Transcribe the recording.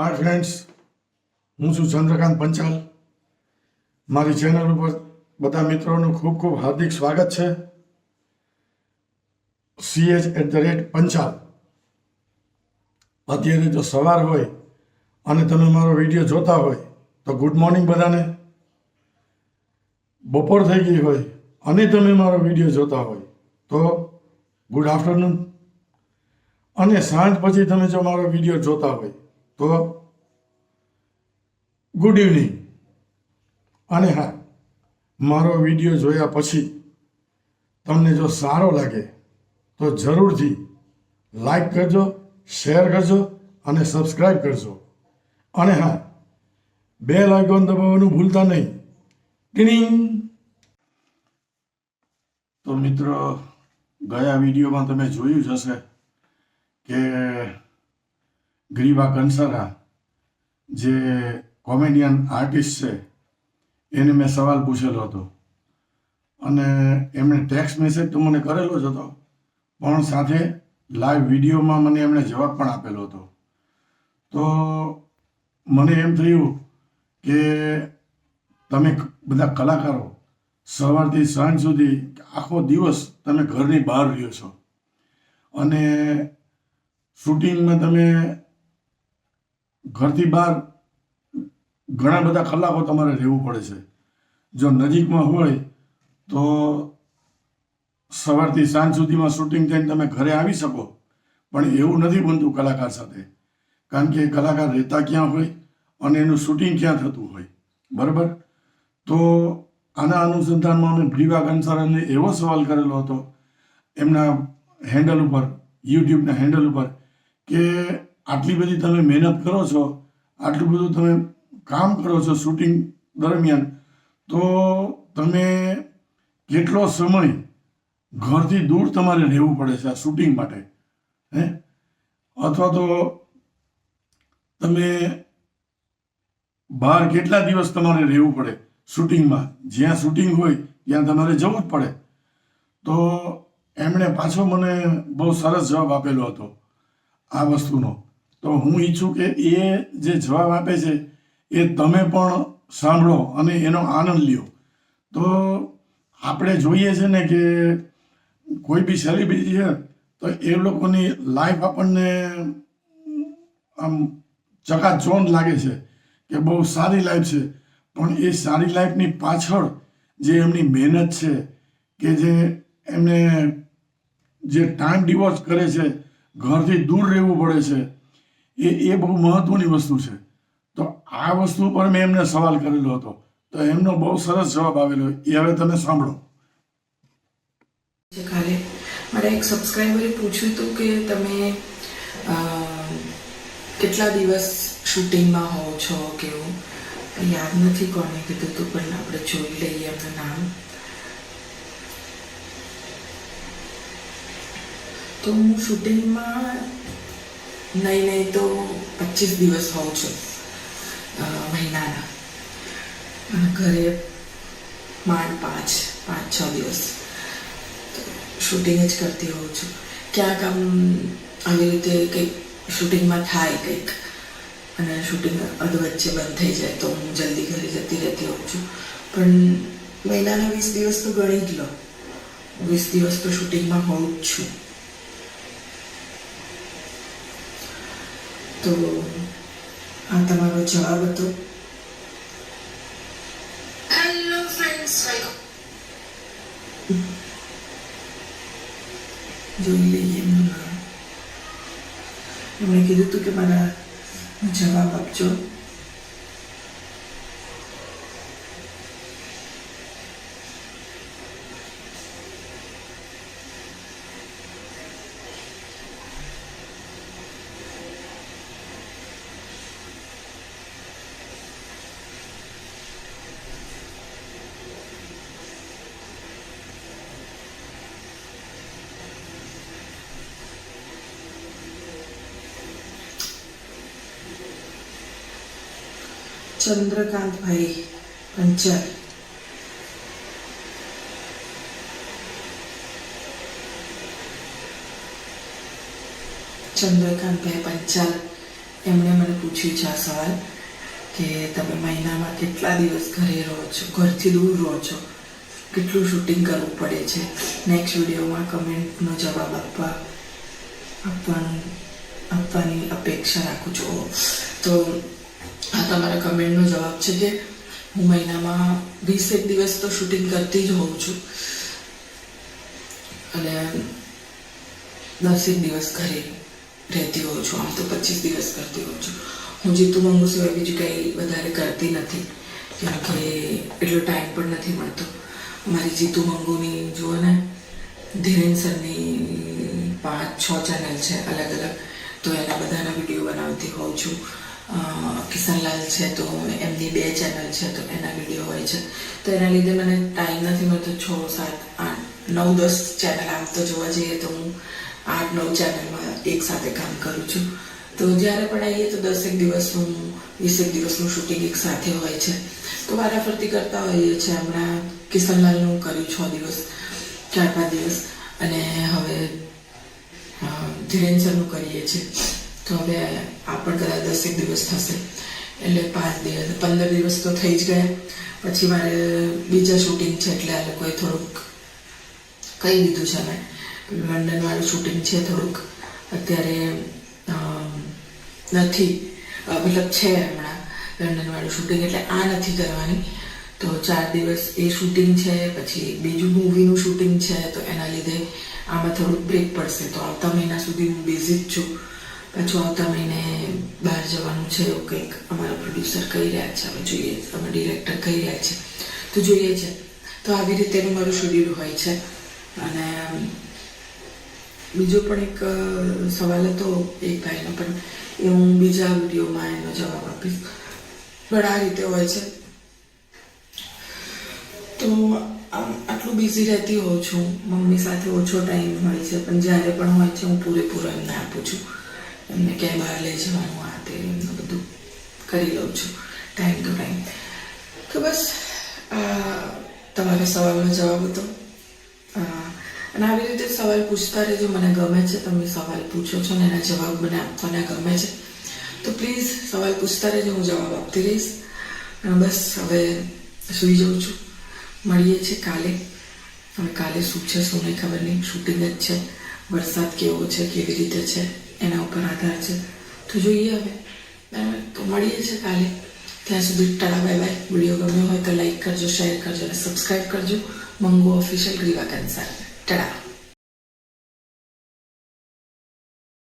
Hi friends હું છું ચંદ્રકાંત પંચાલ. મારી ચેનલ ઉપર બધા મિત્રોનું ખૂબ ખૂબ હાર્દિક સ્વાગત છે. CH at the rate Panchal. અત્યારે જો સવાર હોય અને તમે મારો વીડિયો જોતા હોય, તો ગુડ મોર્નિંગ બધાને. બપોર થઈ ગઈ હોય અને તમે મારો વીડિયો જોતા હોય, તો ગુડ આફ્ટરનૂન અને સાંજ પછી તમે જો મારો વીડિયો જોતા હોય તો ગુડ ઇવનિંગ અને હા, મારો વીડિયો જોયા પછી તમને જો સારો લાગે, તો જરૂરથી લાઈક કરજો શેર કરજો અને સબસ્ક્રાઈબ કરજો. અને હા બે લાઇકોન દબાવવાનું ભૂલતા નહીં. ટીનિંગ તો મિત્રો, ગયા વિડીયોમાં તમે જોયું જ હશે કે ગ્રીવા કંસારા, જે કોમેડિયન આર્ટિસ્ટ છે, એને મેં સવાલ પૂછેલો હતો. અને એમણે ટેક્સ્ટ મેસેજ તો મને કરેલો જ હતો, પણ સાથે લાઈવ વિડીયોમાં મને એમણે જવાબ પણ આપેલો હતો. તો મને એમ થયું કે તમે બધા કલાકારો સવારથી સાંજ સુધી આખો દિવસ તમે ઘરની બહાર રહ્યો છો. અને શૂટિંગમાં તમે ઘરથી બહાર ઘણા બધા કલાકો તમારે રહેવું પડે છે. જો નજીકમાં હોય તો સવારથી સાંજ સુધીમાં શૂટિંગ થઈને તમે ઘરે આવી શકો. પણ એવું નથી બનતું કલાકાર સાથે. કારણ કે કલાકાર રહેતા ક્યાં હોય અને એનું શૂટિંગ ક્યાં થતું હોય. બરાબર? તો આના અનુસંધાનમાં અમે ગ્રીવા કંસારાને એવો સવાલ કરેલો હતો, એમના હેન્ડલ ઉપર યુટ્યુબના હેન્ડલ ઉપર, કે આટલી બધી તમે મહેનત કરો છો, આટલું બધું તમે કામ કરો છો શૂટિંગ દરમિયાન, તો તમે કેટલો સમય ઘરથી દૂર તમારે રહેવું પડે છે આ શૂટિંગ માટે, હે? અથવા તો તમે બહાર કેટલા દિવસ તમારે રહેવું પડે શૂટિંગમાં? જ્યાં શૂટિંગ હોય ત્યાં તમારે જવું જ પડે. તો એમણે પાછો મને બહુ સરસ જવાબ આપેલો હતો આ વસ્તુનો. તો હું ઈચ્છું કે એ જે જવાબ આપે છે, એ તમે પણ સાંભળો અને એનો આનંદ લ્યો. તો આપણે જોઈએ છે ને કે કોઈ બી સેલિબ્રિટી છે, તો એ લોકોની લાઈફ આપણને આમ ચકાચોંધ લાગે છે કે બહુ સારી લાઈફ છે. પણ એ સારી લાઈફની પાછળ જે એમની મહેનત છે, કે જે એમને જે ટાઈમ ડિવોર્સ કરે છે, ઘરથી દૂર રહેવું પડે છે એ એ બહુ મહત્વની વસ્તુ છે. તો આ વસ્તુ પર મેં એમને સવાલ કરેલો હતો. તો એમનો બહુ સરસ જવાબ આવેલો. એ હવે તમે સાંભળો. કાલે મારા એક સબસ્ક્રાઈબરે પૂછ્યું હતું કે તમે કેટલા દિવસ શૂટિંગમાં હોવ છો કેવું યાદ નથી કોને કીધું હતું પણ આપણે જોઈ લઈએ એમનું નામ. તો હું શૂટિંગમાં નહીં નહીં તો પચીસ દિવસ હોઉં છું મહિનાના. અને ઘરે માંડ પાંચ પાંચ, છ દિવસ. શૂટિંગ જ કરતી હોઉં છું. ક્યાંક આમ આવી રીતે કંઈક શૂટિંગમાં થાય કંઈક, અને શૂટિંગ અધવચ્ચે બંધ થઈ જાય તો હું જલ્દી ઘરે જતી રહેતી હોઉં છું. પણ મહિનાના વીસ દિવસ તો ગણી જ લો. વીસ દિવસ તો શૂટિંગમાં હોઉં જ છું. તો આ તમારો જવાબ હતો હેલો ફ્રેન્ડ્સ વેલકમ જોઈ લઈએ એમનું નામ એમણે કીધું ચંદ્રકાંતભાઈ પંચાલ ચંદ્રકાંતભાઈ પંચાલ એમણે મને પૂછ્યું છે આ સવાલ કે તમે મહિનામાં કેટલા દિવસ ઘરે રહો છો? ઘરથી દૂર રહો છો? કેટલું શૂટિંગ કરવું પડે છે? નેક્સ્ટ વિડીયોમાં કમેન્ટનો જવાબ આપવા આપવાનું આપવાની અપેક્ષા રાખું છું. તો આ તમારા કમેન્ટનો જવાબ છે કે હું મહિનામાં વીસેક દિવસ તો શૂટિંગ કરતી જ હોઉં છું. અને દસેક દિવસ ઘરે રહેતી હોઉં છું, આમ તો પચીસ દિવસ કરતી હોઉં છું. હું જીતું મંગુ સિવાય બીજું કંઈ વધારે કરતી નથી, કેમ કે એટલો ટાઈમ પણ નથી મળતો. મારી જીતુ મંગુની જુઓ ને, ધીરેન સરની પાંચ, છ ચેનલ છે અલગ અલગ તો એના બધાના વીડિયો બનાવતી હોઉં છું. કિશનલાલ છે તો એમની બે ચેનલ છે તો એના વીડિયો હોય છે. તો એના લીધે મને ટાઈમ નથી મળતો છ, સાત, આઠ, નવ, દસ ચેનલ આમ તો જોવા જઈએ તો હું આઠ, નવ ચેનલમાં એક સાથે કામ કરું છું. તો જ્યારે પણ આવીએ તો દસેક દિવસનું, વીસેક દિવસનું શૂટિંગ એક સાથે હોય છે. તો વારાફરતી કરતા હોઈએ છીએ. હમણાં કિશનલાલનું કર્યું છ દિવસ, ચાર, પાંચ દિવસ. અને હવે ધીરેન સરનું કરીએ છીએ. તો હવે આ પણ કદાચ દસેક દિવસ થશે. એટલે પાંચ દિવસ, પંદર દિવસ તો થઈ જ ગયા. પછી મારે બીજા શૂટિંગ છે એટલે આ લોકોએ થોડુંક કહી દીધું છે મેં લંડનવાળું શૂટિંગ છે થોડુંક. અત્યારે નથી. મતલબ છે હમણાં લંડનવાળું શૂટિંગ એટલે આ નથી કરવાની. તો ચાર દિવસ એ શૂટિંગ છે, પછી બીજું મૂવીનું શૂટિંગ છે, તો એના લીધે આમાં થોડુંક બ્રેક પડશે. તો આવતા મહિના સુધી હું બિઝી જ છું. પાછું આવતા મહિને બહાર જવાનું છે એવું કંઈક અમારા પ્રોડ્યુસર કહી રહ્યા છે. અમે જોઈએ, અમે ડિરેક્ટર કહી રહ્યા છે. તો જોઈએ છે. તો આવી રીતેનું મારું શેડ્યુલ હોય છે. અને બીજો પણ એક સવાલ હતો એક ભાઈનો, પણ એ હું બીજા વિડીયોમાં એનો જવાબ આપીશ. પણ આ રીતે હોય છે. તો, આમ, આટલું બિઝી રહેતી હોઉં છું. મમ્મી સાથે ઓછો ટાઈમ હોય છે. પણ જ્યારે પણ હોય છે, હું પૂરેપૂરો એમને આપું છું. એમને ક્યાંય બહાર લઈ જવાનું આ તે એમનું બધું કરી લઉં છું ટાઈમ ટુ ટાઈમ તો બસ તમારા સવાલનો જવાબ હતો. અને આવી રીતે સવાલ પૂછતા રહેજો, મને ગમે છે તમે સવાલ પૂછો છો ને એના જવાબ મને આપવાના ગમે છે. તો પ્લીઝ સવાલ પૂછતા રહેજો, હું જવાબ આપતી રહીશ. બસ, હવે સૂઈ જાઉં છું. મળીએ છીએ કાલે. હવે કાલે શું છે, શું નહીં ખબર નહીં. શૂટિંગ જ છે. વરસાદ કેવો છે, કેવી રીતે છે? એના ઉપર આધાર છે. તો જોઈએ હવે. તો મળીએ છીએ કાલે. ત્યાં સુધી ટાળા, બાય બાય. વીડિયો ગમ્યો હોય તો લાઈક કરજો શેર કરજો અને સબસ્ક્રાઈબ કરજો. મંગો ઓફિશિયલ ગ્રીવા કેન્સર ટાળા.